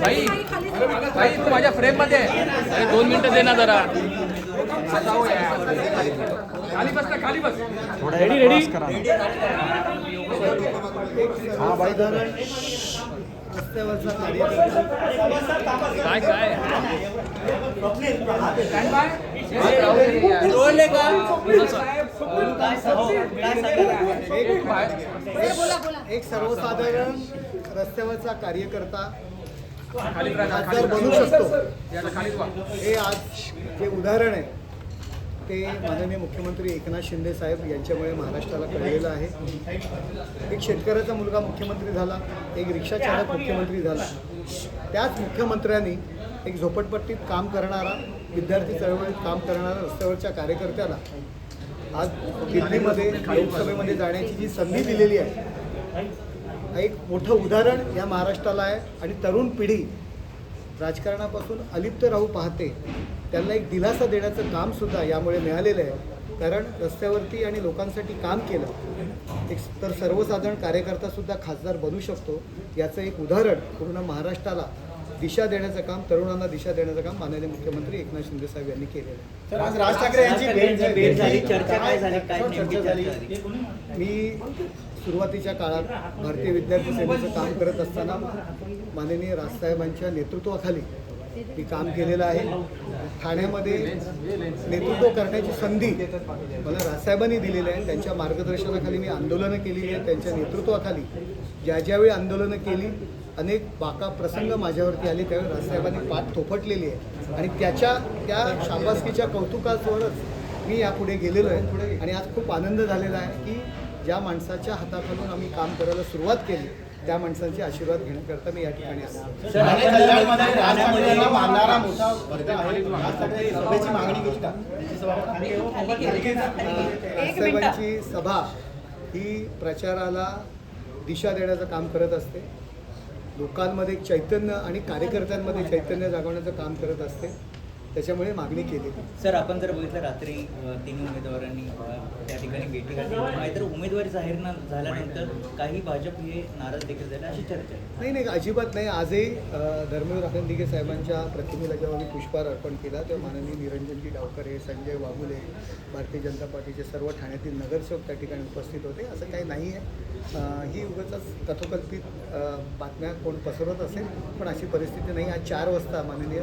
भाई भाई तू माझ्या फ्रेममध्ये आहे. अरे दोन मिनिटं दे ना जरा. खाली बस ना खाली बस. रेडी रेडी हा भाई काय काय एक एक सर्वसाधारण रस्त्यावरचा कार्यकर्ता खासदार बनू शकतो. हे आज जे उदाहरण आहे ते माननीय मुख्यमंत्री एकनाथ शिंदे साहेब यांच्यामुळे महाराष्ट्राला कळलेलं आहे. एक शेतकऱ्याचा मुलगा मुख्यमंत्री झाला एक रिक्षा चालक मुख्यमंत्री झाला. त्याच मुख्यमंत्र्यांनी एक झोपटपट्टीत काम करणारा विद्यार्थी चळवळीत काम करणारा रस्त्यावरच्या कार्यकर्त्याला आज दिल्लीमध्ये लोकसभेमध्ये जाण्याची जी संधी दिलेली आहे एक मोठं उदाहरण या महाराष्ट्राला आहे. आणि तरुण पिढी राजकारणापासून अलिप्त राहू पाहते त्यांना एक दिलासा देण्याचं कामसुद्धा यामुळे मिळालेलं आहे. कारण रस्त्यावरती आणि लोकांसाठी काम केलं एक तर सर्वसाधारण कार्यकर्तासुद्धा खासदार बनू शकतो. याचं एक उदाहरण पूर्ण महाराष्ट्राला दिशा देण्याचं काम तरुणांना दिशा देण्याचं काम माननीय मुख्यमंत्री एकनाथ शिंदे साहेब यांनी केलेलं आहे. तर आज राज ठाकरे यांची भेट झाली. चर्चा काय झाली काय चर्चा झाली? मी सुरुवातीच्या काळात भारतीय विद्यार्थी सेनेचं काम करत असताना माननीय राजसाहेबांच्या नेतृत्वाखाली मी काम केलेलं आहे. ठाण्यामध्ये नेतृत्व करण्याची संधी मला राजसाहेबांनी दिलेली आहे. त्यांच्या मार्गदर्शनाखाली मी आंदोलनं केलेली आहेत. त्यांच्या नेतृत्वाखाली ज्या ज्यावेळी आंदोलनं केली अनेक बाका प्रसंग माझ्यावरती आले. त्यावेळी राजसाहेबांनी पाठ थोपटलेली आहे आणि त्याच्या त्या शाबासकीच्या कौतुकावरच मी यापुढे गेलेलो आहे. आणि आज खूप आनंद झालेला आहे की ज्या माणसाच्या हाताखालून आम्ही काम करायला सुरुवात केली त्या माणसांचे आशीर्वाद घेण्याकरता मी या ठिकाणी राजसाहेबांची सभा ही प्रचाराला दिशा देण्याचं काम करत असते. लोकांमध्ये चैतन्य आणि कार्यकर्त्यांमध्ये चैतन्य जागवण्याचं काम करत असते. त्याच्यामुळे मागणी केली. सर आपण जर बघितलं रात्री अ, तिन्ही उमेदवारांनी त्या ठिकाणी भेटी घातली. नाहीतर उमेदवारी जाहीर न झाल्यानंतर काही भाजप हे नाराज देखील झाले अशी चर्चा आहे. नाही नाही अजिबात नाही. आजही अ, धर्मवीर राखणदिगे साहेबांच्या प्रतिमेला जेव्हा मी पुष्पहार अर्पण केला तेव्हा माननीय निरंजनजी डावकरे संजय वाघुले भारतीय जनता पार्टीचे सर्व ठाण्यातील नगरसेवक त्या ठिकाणी उपस्थित होते. असं काही नाही आहे. ही उगाच कथोकल्पित अ, बातम्या कोण पसरवत असेल पण अशी परिस्थिती नाही. आज चार वाजता माननीय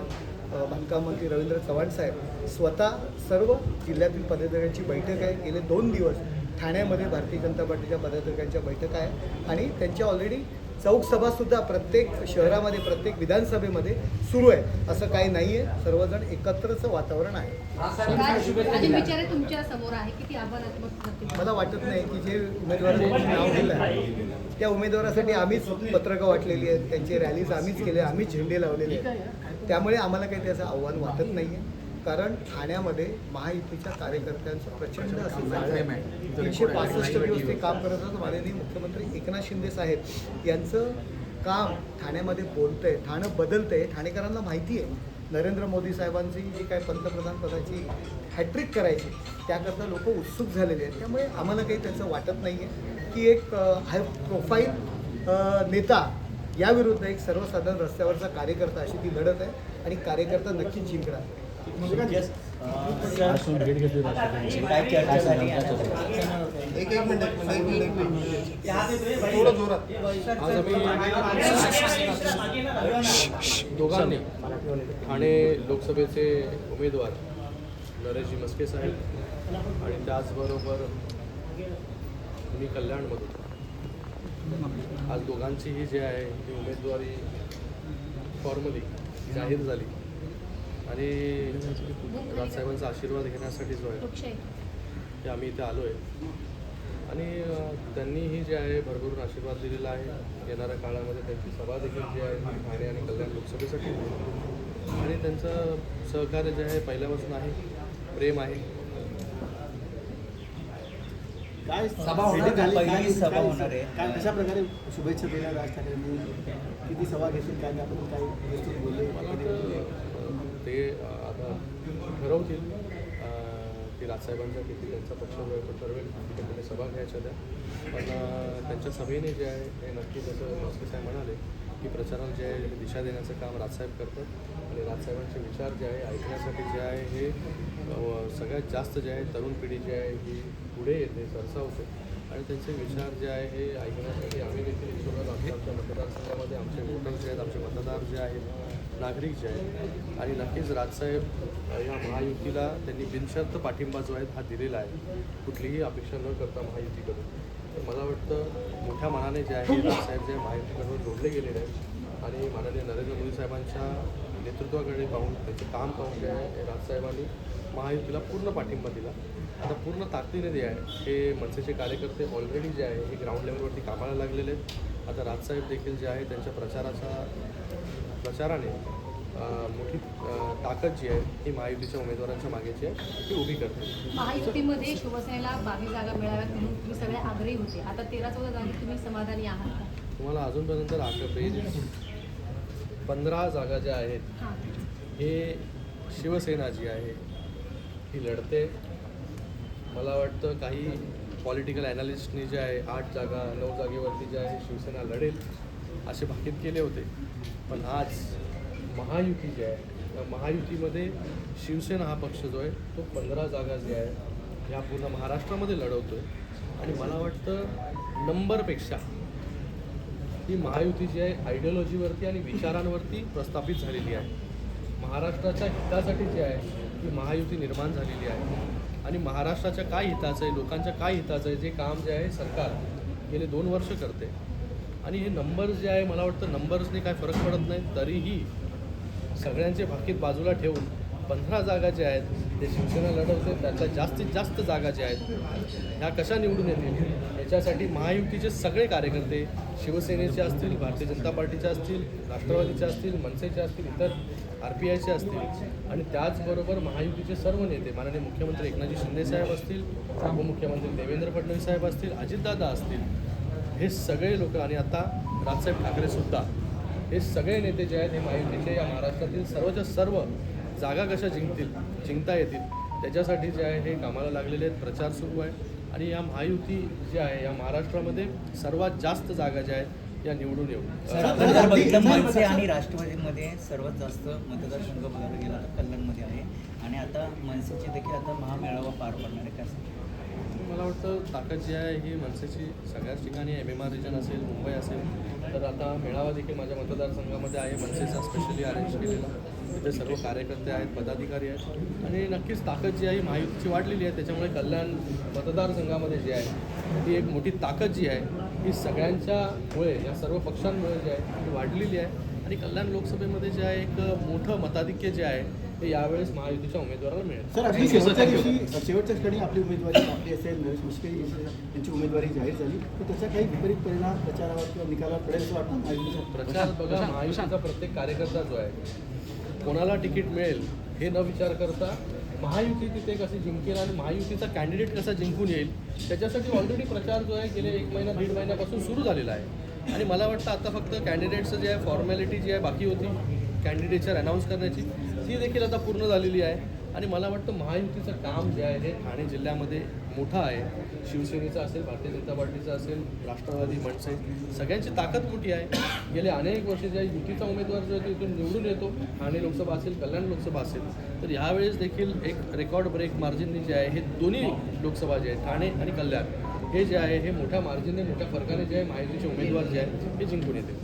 बांधकाम मंत्री रवींद्र चव्हाण साहेब स्वतः सर्व जिल्ह्यातील पदाधिकाऱ्यांची बैठक आहे. गेले दोन दिवस ठाण्यामध्ये भारतीय जनता पार्टीच्या पदाधिकाऱ्यांच्या बैठका आहे. आणि त्यांच्या ऑलरेडी चौकसभासुद्धा प्रत्येक शहरामध्ये प्रत्येक विधानसभेमध्ये सुरू आहे. असं काही नाही आहे सर्वजण एकत्रच वातावरण आहे. मला वाटत नाही की जे उमेदवारांचं नाव दिलं आहे त्या उमेदवारासाठी आम्हीच पत्रकं वाटलेली आहेत. त्यांचे रॅलीज आम्हीच केले आम्हीच झेंडे लावलेले आहेत. त्यामुळे आम्हाला काही त्याचं आव्हान वाटत नाही आहे कारण ठाण्यामध्ये महायुतीच्या कार्यकर्त्यांचं प्रचंड असं जाळं आहे तीनशे पासष्ट दिवस ते काम करत असतात माननीय मुख्यमंत्री एकनाथ शिंदे साहेब यांचं काम ठाण्यामध्ये बोलतंय ठाणं बदलतंय. ठाणेकरांना माहिती आहे. नरेंद्र मोदी साहेबांची जी काय पंतप्रधान पदाची हॅट्रिक करायची त्याकरता लोक उत्सुक झालेले आहेत. त्यामुळे आम्हाला काही त्याचं वाटत नाही आहे की एक हाय प्रोफाईल नेता याविरुद्ध एक सर्वसाधारण रस्त्यावरचा कार्यकर्ता अशी ती लढत आहे आणि कार्यकर्ता नक्कीच जिंकणार. एक एक मिनिट एक मिनिट एक मिनिट. थोडं जोरात. आज आम्ही दोघांनी ठाणे लोकसभेचे उमेदवार नरेशजी मस्के साहेब आणि त्याचबरोबर मी कल्याणमधून. आज दोघांचीही जी आहे ही उमेदवारी फॉर्मली जाहीर झाली. आणि राजसाहेबांचा आशीर्वाद घेण्यासाठी जो आहे ते आम्ही इथे आलो आहे आणि त्यांनीही जे आहे भरभरून आशीर्वाद दिलेला आहे. येणाऱ्या काळामध्ये त्यांची सभा देखील जी आहे ठाणे आणि कल्याण लोकसभेसाठी. आणि त्यांचं सहकार्य जे आहे पहिल्यापासून आहे प्रेम आहे. काय सभा होणार भेटी झाली, पहिली काय- सभा काय- होणार आहे. काय कशा प्रकारे शुभेच्छा दिल्या राज ठाकरेंनी किती सभा घेतील? काय त्याबद्दल काही गोष्टी बोलले? ते आता ठरवतील. ती राजसाहेबांच्या किती त्यांचा पक्ष तो ठरवेल. तिथे कुठे सभा घ्यायच्या त्या. पण त्यांच्या सभेने जे आहे हे नक्की जसं साहेब म्हणाले की प्रचाराला जे आहे दिशा देण्याचं काम राजसाहेब करतात आणि राजसाहेबांचे विचार जे आहे ऐकण्यासाठी जे आहे हे सगळ्यात जास्त जे आहे तरुण पिढी जी आहे ही पुढे येते सरसावते. आणि त्यांचे विचार जे आहे हे ऐकण्यासाठी आम्ही देखील इच्छुक आमच्या आमच्या मतदारसंघामध्ये आमचे वोटर जे आहेत आमचे मतदार जे आहेत नागरिक जे आहेत. आणि नक्कीच राजसाहेब या महायुतीला त्यांनी बिनशर्त पाठिंबा जो आहे हा दिलेला आहे. कुठलीही अपेक्षा न करता महायुतीकडून. तर मला वाटतं मोठ्या मनाने जे आहे राजसाहेब जे महायुतीकडून जोडले गेलेले आहेत. आणि माननीय नरेंद्र मोदी साहेबांच्या नेतृत्वाकडे पाहून त्यांचे काम पाहून जे आहे राजसाहेबांनी महायुतीला पूर्ण पाठिंबा दिला. आता पूर्ण ताकदीने जे आहे हे मनसेचे कार्यकर्ते ऑलरेडी जे आहे हे ग्राउंड लेवलवरती कामाला लागलेले आहेत. आता राजसाहेब देखील जे आहे त्यांच्या प्रचाराचा प्रचाराने मोठी ताकद जी आहे ही महायुतीच्या उमेदवारांच्या मागेची आहे ती उभी करते. महायुतीमध्ये शिवसेनेला बावीस जागा मिळाव्यात म्हणून तुम्ही सगळे आग्रही होते. आता तेरा चौदा जागी तुम्ही समाधानी आहात का? तुम्हाला अजूनपर्यंत आकडेल पंधरा जागा ज्या आहेत हां. शिवसेना जी आहे. ही लढते. मला वाटतं काही पॉलिटिकल ॲनालिस्टनी जे आहे आठ जागा नऊ जागेवरती जे आहे शिवसेना लढेल असे भाकीत केले होते. पण आज महायुती जी आहे त्या महायुतीमध्ये शिवसेना हा पक्ष जो आहे तो पंधरा जागा जे आहे ह्या पूर्ण महाराष्ट्रामध्ये लढवतो आहे आणि मला वाटतं नंबरपेक्षा ही महायुती जी आहे आयडिओलॉजीवरती आणि विचारांवरती प्रस्थापित झालेली आहे. महाराष्ट्राच्या हितासाठी जी आहे ती महायुती निर्माण झालेली आहे. आणि महाराष्ट्राच्या काय हिताचं आहे लोकांच्या काय हिताचं आहे जे काम जे आहे सरकार गेले दोन वर्ष करते. आणि हे नंबर्स जे आहे मला वाटतं नंबर्सने काय फरक पडत नाही तरीही सगळ्यांचे भाकीत बाजूला ठेवून पंधरा जागा ज्या आहेत ते शिवसेना लढवते त्याचा जास्तीत जास्त जागा ज्या आहेत ह्या कशा निवडून येतील? याच्यासाठी महायुतीचे सगळे कार्यकर्ते शिवसेनेचे असतील भारतीय जनता पार्टीचे असतील राष्ट्रवादीचे असतील मनसेचे असतील इतर आर पी आयचे असतील. आणि त्याचबरोबर महायुतीचे सर्व नेते माननीय मुख्यमंत्री एकनाथजी शिंदे साहेब असतील उपमुख्यमंत्री देवेंद्र फडणवीस साहेब असतील अजितदादा असतील हे सगळे लोक आणि आता राजसाहेब ठाकरेसुद्धा हे सगळे नेते जे आहेत हे महायुतीचे या महाराष्ट्रातील सर्वच्या सर्व जागा कशा जिंकतील जिंकता येतील त्याच्यासाठी जे आहे हे कामाला लागलेले आहेत प्रचार सुरू आहे. आणि या महायुती जी आहे या महाराष्ट्रामध्ये सर्वात जास्त जागा ज्या आहेत या निवडून येऊ. मनसे आणि राष्ट्रवादीमध्ये सर्वात जास्त मतदारसंघ बघायला गेला कल्याणमध्ये आहे. आणि आता मनसेचे देखील आता महामेळावा पार पडणार आहे. कसं मला वाटतं ताकद जी आहे ही मनसेची सगळ्याच ठिकाणी एम एम आर रिजन असेल मुंबई असेल तर आता मेळावा देखील माझ्या मतदारसंघामध्ये आहे. मनसेचा स्पेशली अरेंज केलेला. तिथे सर्व कार्यकर्ते आहेत पदाधिकारी आहेत. आणि नक्कीच ताकद जी आहे ही महायुतीची वाढलेली आहे. त्याच्यामुळे कल्याण मतदारसंघामध्ये जी आहे ती एक मोठी ताकद जी आहे ही सगळ्यांच्यामुळे या सर्व पक्षांमुळे जी आहे ती वाढलेली आहे. आणि कल्याण लोकसभेमध्ये जे आहे एक मोठं मताधिक्य जे आहे ते यावेळेस महायुतीच्या उमेदवाराला मिळेल. सर अगदी शेवटच्या दिवशी शेवटच्या क्षणी आपली उमेदवारी आपली असेल नरेश मुश्के यांची उमेदवारी जाहीर झाली. तर त्याचा काही विपरीत परिणाम प्रचारावर किंवा निकालावर पडेल असं वाटतं? महायुतीच्या प्रचार बघा महायुतीचा प्रत्येक कार्यकर्ता जो आहे कोणाला तिकीट मिळेल हे न विचार करता महायुती तिथे कशी जिंकेल आणि महायुतीचा कॅन्डिडेट कसा जिंकून येईल त्याच्यासाठी ऑलरेडी प्रचार जो आहे गेले एक महिना दीड महिन्यापासून सुरू झालेला आहे. आणि मला वाटतं आता फक्त कॅन्डिडेटचं जे आहे फॉर्मॅलिटी जी आहे बाकी होती कॅन्डिडेटच्या अनाऊन्स करण्याची ती देखील आता पूर्ण झालेली आहे. आणि मला वाटतं महायुतीचं काम जे आहे हे ठाणे जिल्ह्यामध्ये मोठं आहे. शिवसेनेचं असेल भारतीय जनता पार्टीचं असेल राष्ट्रवादी मनसे सगळ्यांची ताकद मोठी आहे. गेले अनेक वर्ष जे आहे युतीचा उमेदवार जो आहे तो इथून निवडून येतो ठाणे लोकसभा असेल कल्याण लोकसभा असेल तर यावेळेस देखील एक रेकॉर्ड ब्रेक मार्जिननी जे आहे हे दोन्ही लोकसभा जे आहे ठाणे आणि कल्याण हे जे आहे हे मोठ्या मार्जिनने मोठ्या फरकाने जे आहे महायुतीचे उमेदवार जे आहेत हे जिंकून येते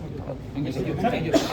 थँक्यू